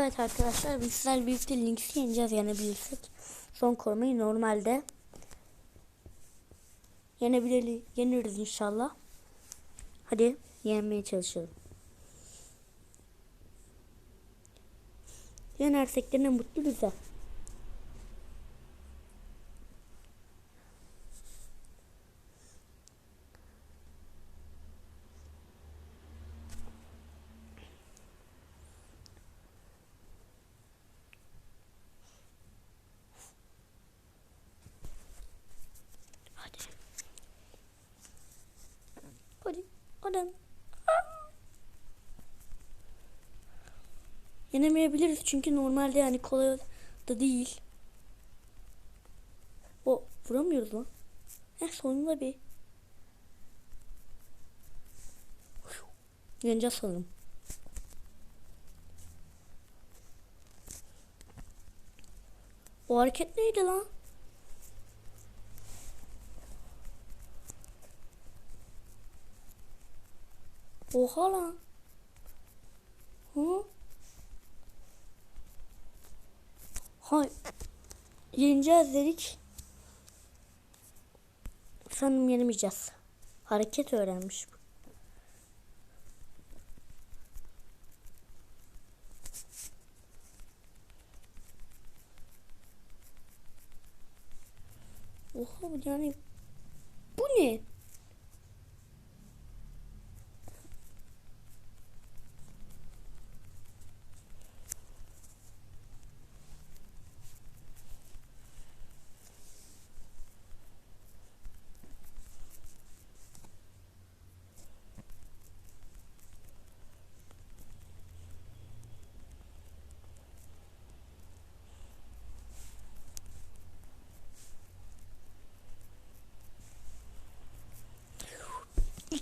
Evet arkadaşlar biz sizlerle birlikte Lynx'i yeneceğiz yenebilirsek. Son korumayı normalde yenebiliriz, yeniriz inşallah. Hadi yenmeye çalışalım. Yenersek de ne mutlu bize. Hadi. Hadi. Hadi. Yenemeyebiliriz çünkü normalde yani kolay da değil. O vuramıyoruz lan. Heh sonunda bir. Yeneceğiz sanırım. O hareket neydi lan? Oha lan. Hı? Yeneceğiz dedik. Sanırım yenemeyeceğiz. Hareket öğrenmiş bu. Oha yani bu ne?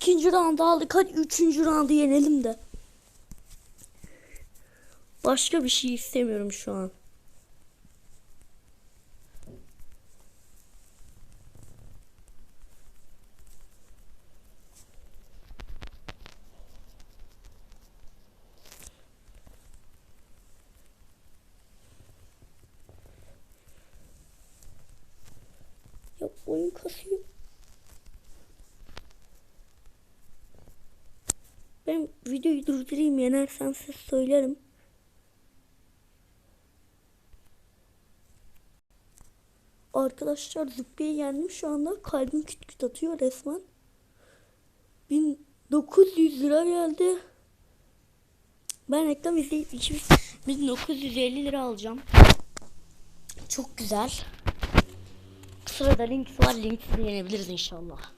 İkinci round aldık. Hadi üçüncü roundu yenelim de. Başka bir şey istemiyorum şu an. Ya oyun kasıyor. Ben videoyu durdurayım yenersen size söylerim. Arkadaşlar zıplayı yendim şu anda. Kalbim küt küt atıyor resmen. 1900 lira geldi. Ben reklam izleyip 1950 lira alacağım. Çok güzel. Sırada links var. Links'i yenebiliriz inşallah.